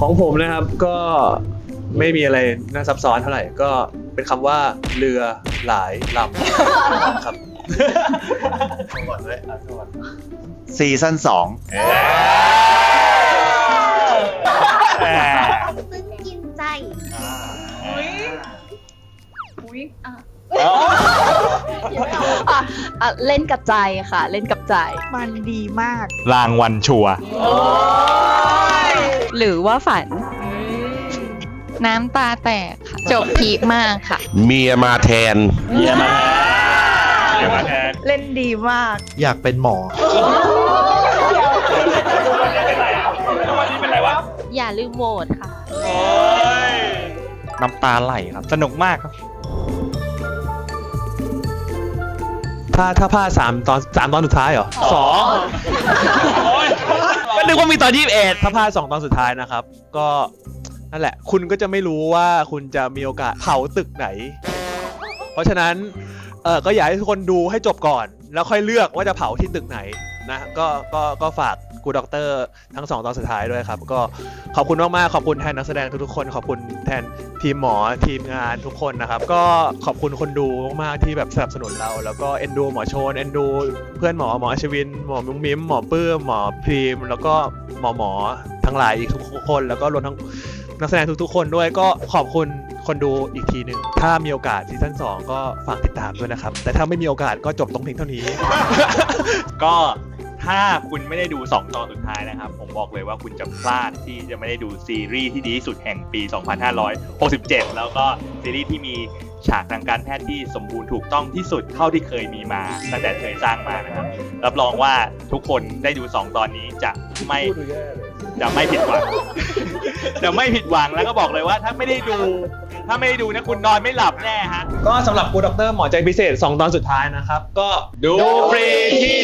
ของผมนะครับก็ไม่มีอะไรน่าซับซ้อนเท่าไหร่ก็เป็นคำว่าเรือหลายลำครับ ก่อนเลยอะก่อนซีซั่นสองซึ้งกินใจ อุ้ย อุ้ยอะอะอะเล่นกับใจค่ะ เล่นกับใจ มันดีมาก รางวัลชัวร์ หรือว่าฝัน น้ำตาแตกค่ะ จบพีคมากค่ะ เมียมาแทนเยี่ยมมากเยี่ยมมากแทนเล่นดีมาก อยากเป็นหมอวันนี้เป็นไรวะอย่าลืมโหวตค่ะโอ้ยน้ำตาไหลครับ สนุกมากครับ ถ้าถ้าพลาดสามตอนสามตอนสุดท้ายเหรอสองก็นึก ว่ามีตอนยี่สิบเอ็ดถ้าพลาดสองตอนสุดท้ายนะครับ ก็นั่นแหละ คุณก็จะไม่รู้ว่าคุณจะมีโอกาสเผาตึกไหน เพราะฉะนั้นเออก็อยากให้ทุกคนดูให้จบก่อน แล้วค่อยเลือกว่าจะเผาที่ตึกไหน นะก็ก็ก็ฝากกูด็อกเตอร์ทั้งสองตอนสุดท้ายด้วยครับ ก็ขอบคุณมากๆขอบคุณแทนนักแสดงทุกๆคน ขอบคุณแทนทีมหมอทีมงานทุกคนนะครับ ก็ขอบคุณคนดูมากๆที่แบบสนับสนุนเรา แล้วก็เอ็นดูหมอโชนเอ็นดูเพื่อนหมอหมอชวิน หมอมุ้งมิ้มหมอปื้มหมอพรีม แล้วก็หมอหมอทั้งหลายอีกทุกคนแล้วก็รวมทั้งนักแสดงทุกๆ คนด้วยก็ขอบคุณคนดูอีกทีหนึ่งถ้ามีโอกาสซีซั่น2ก็ฝากติดตามด้วยนะครับ แต่ถ้าไม่มีโอกาสก็จบตรงเพียงเท่านี้ ก็ ถ้าคุณไม่ได้ดู 2 ตอนสุดท้ายนะครับ ผมบอกเลยว่าคุณจะพลาดที่จะไม่ได้ดูซีรีส์ที่ดีที่สุดแห่งปี 2567 แล้วก็ซีรีส์ที่มีฉากทางการแพทย์ที่สมบูรณ์ถูกต้องที่สุดเท่าที่เคยมีมาตั้งแต่เคยสร้างมานะครับ รับรองว่าทุกคนได้ดู 2 ตอนนี้จะไม่จะไม่ผิดหวัง จะไม่ผิดหวังแล้วก็บอกเลยว่าถ้าไม่ได้ดู ถ้าไม่ได้ดูนะคุณนอนไม่หลับแน่ฮะ ก็สำหรับกูด็อกเตอร์หมอใจพิเศษ 2 ตอนสุดท้ายนะครับ ก็ดูฟรีที่